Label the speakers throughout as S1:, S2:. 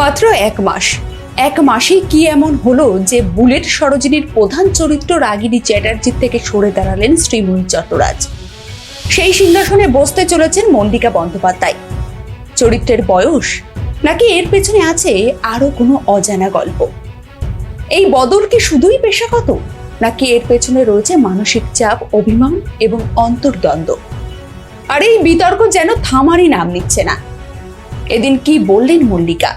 S1: মাত্র এক মাস। এক মাসেই কি এমন হলো যে বুলেট সরোজিনীর প্রধান চরিত্র রাগিনী চ্যাটার্জির থেকে সরে দাঁড়ালেন শ্রীময়ী চট্টরাজ। সেই সিংহাসনে বসতে চলেছেন মল্লিকা বন্দ্যোপাধ্যায়। চরিত্রের বয়স নাকি এর পেছনে আছে আরও কোনো অজানা গল্প? এই বদল কি শুধুই পেশাগত, নাকি এর পেছনে রয়েছে মানসিক চাপ, অভিমান এবং অন্তর্দ্বন্দ্ব? আর এই বিতর্ক যেন থামারই নাম নিচ্ছে না। এদিন কি বললেন মল্লিকা?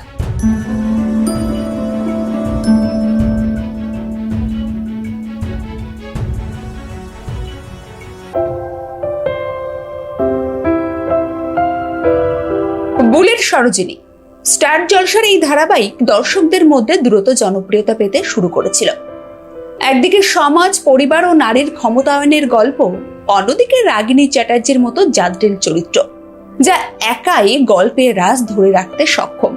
S1: সরোজিনী। স্টার জলসার এই ধারাবাহিক দর্শকদের মধ্যে দ্রুত জনপ্রিয়তা পেতে শুরু করেছিল। একদিকে সমাজ, পরিবার ও নারীর ক্ষমতায়নের গল্প, অন্যদিকে রাগিনী চ্যাটার্জির মতো জাদ্রেল চরিত্র, যা একাই গল্পের রাজ ধরে রাখতে সক্ষম।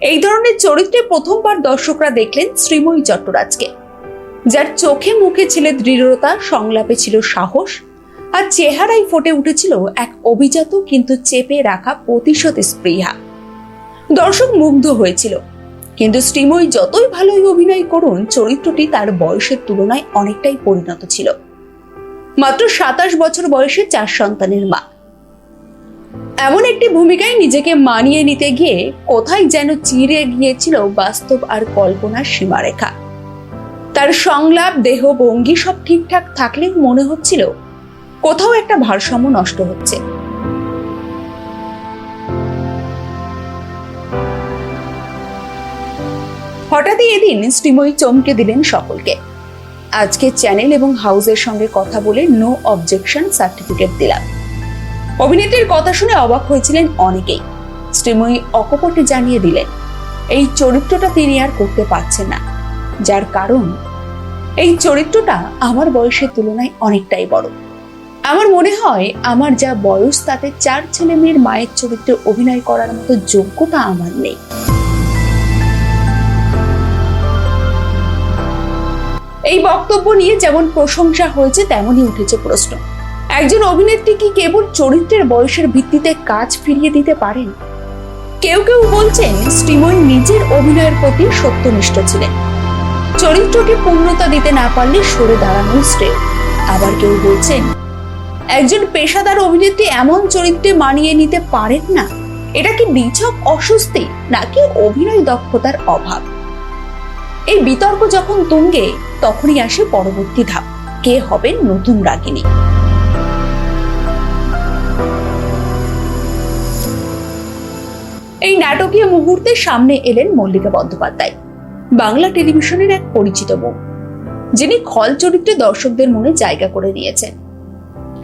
S1: এই ধরনের চরিত্রে প্রথমবার দর্শকরা দেখলেন শ্রীময়ী চট্টরাজকে। যার চোখে মুখে ছিল দৃঢ়তা, সংলাপে ছিল সাহস আর চেহারায় ফুটে উঠেছিল এক অভিজাত কিন্তু চেপে রাখা প্রতিশোধ স্পৃহা। দর্শক মুগ্ধ হয়েছিল। কিন্তু শ্রীময়ী যতই ভালোই অভিনয় করুন, চরিত্রটি তার বয়সের তুলনায় অনেকটাই পরিণত ছিল। মাত্র সাতাশ বছর বয়সে চার সন্তানের মা। এমন একটি ভূমিকায় নিজেকে মানিয়ে নিতে গিয়ে কোথায় যেন চিরে গিয়েছিল বাস্তব আর কল্পনার সীমারেখা। তার সংলাপ, দেহ, ভঙ্গি সব ঠিকঠাক থাকলেও মনে হচ্ছিল কোথাও একটা ভারসাম্য নষ্ট হচ্ছে। হঠাৎই এদিন শ্রীময়ী চমকে দিলেন সকলকে। আজকে চ্যানেল এবং হাউসের সঙ্গে কথা বলে নো অবজেকশন সার্টিফিকেট দিলাম। অভিনেত্রীর কথা শুনে অবাক হয়েছিলেন অনেকেই। শ্রীময়ী অকপটে জানিয়ে দিলেন, এই চরিত্রটা তিনি আর করতে পারছেন না। যার কারণ, এই চরিত্রটা আমার বয়সের তুলনায় অনেকটাই বড়। আমার মনে হয় আমার যা বয়স, তাতে চার ছেলে মেয়ের মায়ের চরিত্রে অভিনয় করার মতো যোগ্যতা আমার নেই। এই বক্তব্য নিয়ে যেমন প্রশংসা হয়েছে, তেমনই উঠেছে প্রশ্ন। একজন অভিনেত্রী কি কেবল চরিত্রের বয়সের ভিত্তিতে কাজ ফিরিয়ে দিতে পারেন? কেউ কেউ বলছেন শ্রীময়ী নিজের অভিনয়ের প্রতি সত্যনিষ্ঠ ছিলেন। চরিত্রকে পূর্ণতা দিতে না পারলে সরে দাঁড়ানো শ্রেয়। আবার কেউ বলছেন একজন পেশাদার অভিনেত্রী এমন চরিত্রে মানিয়ে নিতে পারেন না? এটা কি নিছক অস্বস্তি নাকি অভিনয় দক্ষতার অভাব? এই বিতর্ক যখন তুঙ্গে, তখনই আসে পরবর্তী ধাপ। কে হবেন নতুন রাগিনী? এই নাটকীয় মুহূর্তে সামনে এলেন মল্লিকা বন্দ্যোপাধ্যায়, বাংলা টেলিভিশনের এক পরিচিত মুখ যিনি খল চরিত্রে দর্শকদের মনে জায়গা করে নিয়েছেন।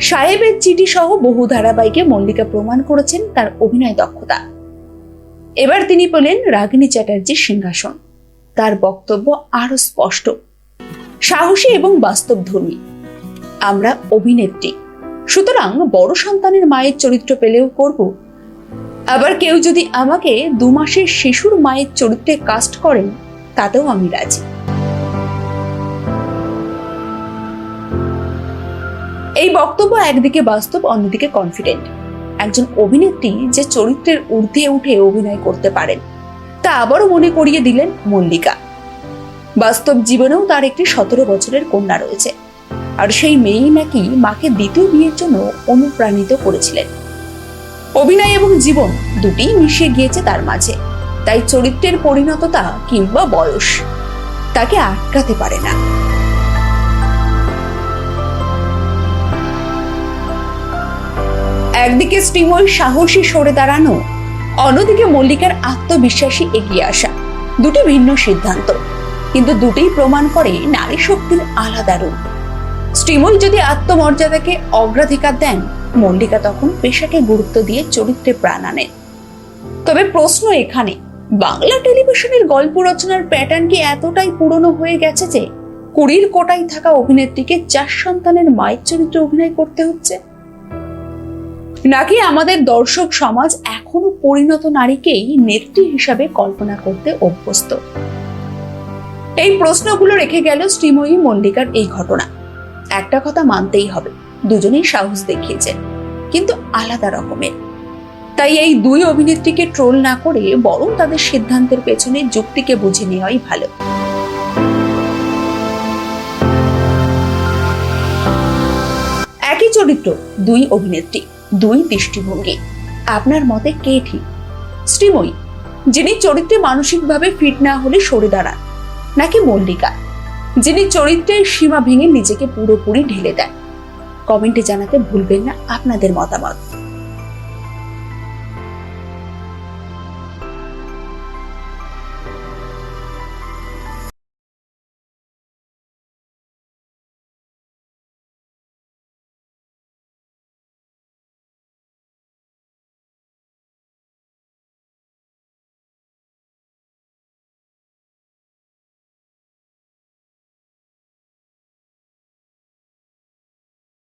S1: সাহেবের চিঠি সহ বহু ধারাবাহিকে মল্লিকা প্রমাণ করেছেন তার অভিনয় দক্ষতা। এবার তিনি পেলেন রাগিনী চ্যাটার্জির সিংহাসন। তার বক্তব্য আরও স্পষ্ট। সাহসী এবং বাস্তবধর্মী। আমরা অভিনেত্রী। সুতরাং বড় সন্তানের মায়ের চরিত্র পেলেও করব। আবার কেউ যদি আমাকে দু মাসের শিশুর মায়ের চরিত্রে কাস্ট করেন, তাতেও আমি রাজি। এই বক্তব্য একদিকে বাস্তব, অন্যদিকে কনফিডেন্ট একজন অভিনেত্রী যে চরিত্রের ঊর্ধ্বে উঠে অভিনয় করতে পারেন, তা আবারও মনে করিয়ে দিলেন মল্লিকা। বাস্তব জীবনেও তার একটি সতেরো বছরের কন্যা রয়েছে, আর সেই মেয়েই নাকি মাকে দ্বিতীয় বিয়ের জন্য অনুপ্রাণিত করেছিলেন। অভিনয় এবং জীবন দুটিই মিশে গিয়েছে তার মাঝে, তাই চরিত্রের পরিণততা কিংবা বয়স তাকে আটকাতে পারে না। একদিকে শ্রীময় সাহসী সরে দাঁড়ানো, অন্যদিকে মল্লিকার আত্মবিশ্বাসী এগিয়ে আসা। দুটি ভিন্ন সিদ্ধান্ত, কিন্তু দুটিই প্রমাণ করে নারী শক্তির আলাদা রূপ। শ্রীময় যদি আত্মমর্যাদাকে অগ্রাধিকার দেন, মল্লিকা তখন পেশাকে গুরুত্ব দিয়ে চরিত্রে প্রাণ আনেন তবে প্রশ্ন এখানে, বাংলা টেলিভিশনের গল্প রচনার প্যাটার্ন কি এতটাই পুরনো হয়ে গেছে যে কুড়ির কোটায় থাকা অভিনেত্রীকে চার সন্তানের মায়ের চরিত্রে অভিনয় করতে হচ্ছে? নাকি আমাদের দর্শক সমাজ এখনও পরিণত নারীকেই নেত্রী হিসাবে কল্পনা করতে অভ্যস্ত? এই প্রশ্নগুলো রেখে গেল শ্রীময়ী মল্লিকার এই ঘটনা। একটা কথা মানতেই হবে, দুজনেই সাহস দেখিয়েছেন, কিন্তু আলাদা রকমের। তাই এই দুই অভিনেত্রীকে ট্রোল না করে বরং তাদের সিদ্ধান্তের পেছনে যুক্তিকে বুঝে নেওয়াই ভালো। একই চরিত্র, দুই অভিনেত্রী। দুই দৃষ্টিভঙ্গি। আপনার মতে কে ঠিক? শ্রীময়ী, যিনি চরিত্রে মানসিকভাবে ফিট না হলে সরে দাঁড়ান, নাকি মল্লিকা, যিনি চরিত্রের সীমা ভেঙে নিজেকে পুরোপুরি ঢেলে দেন? কমেন্টে জানাতে ভুলবেন না আপনাদের মতামত।